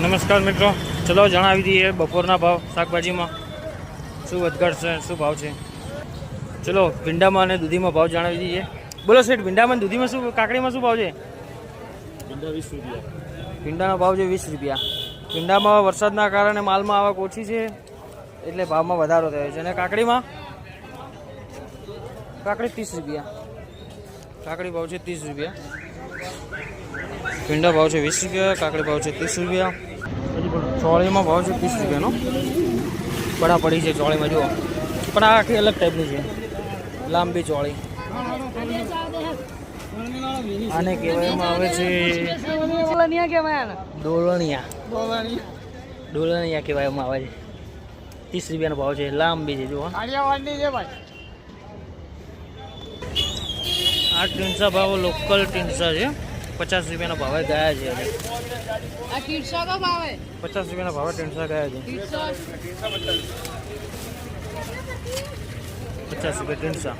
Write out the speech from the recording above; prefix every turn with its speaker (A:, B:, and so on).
A: નમસ્કાર મિત્રો. ચલો જણાવી દઈએ બપોરના ભાવ શાકભાજીમાં. શું વધઘટ છે શું ભાવ છે? ચલો ભીંડામાં અને દૂધીમાં ભાવ જણાવી દઈએ. બોલો શેઠ ભીંડામાં દૂધીમાં શું કાકડીમાં શું ભાવ છે?
B: ભીંડા વીસ રૂપિયા.
A: ભીંડાનો ભાવ છે વીસ રૂપિયા. ભીંડામાં વરસાદના કારણે માલમાં આવક ઓછી છે એટલે ભાવમાં વધારો થયો છે. અને કાકડીમાં? કાકડી ત્રીસ રૂપિયા. કાકડી ભાવ છે ત્રીસ રૂપિયા. ભીંડા ભાવ છે વીસ રૂપિયા કાકડી ભાવ છે ત્રીસ રૂપિયા. ચોળીમાં ભાવ છે ત્રીસ રૂપિયાનો. બડા પડી છે ચોળીમાં જુઓ. પણ આ આખી અલગ ટાઈપની છે. લાંબી ચોળી. આને કહેવામાં આવે છે ડોલણિયા ડોલણિયા કહેવામાં આવે છે. ત્રીસ રૂપિયાનો ભાવ છે લાંબી છે જુઓ. આ ટીન્સા ભાવ લોકલ ટીન્સા છે. પચાસ રૂપિયાના ભાવે ગયા છે પચાસ રૂપિયાના ભાવે ત્રણસો ગયા છે. પચાસ રૂપિયા ટીન્સા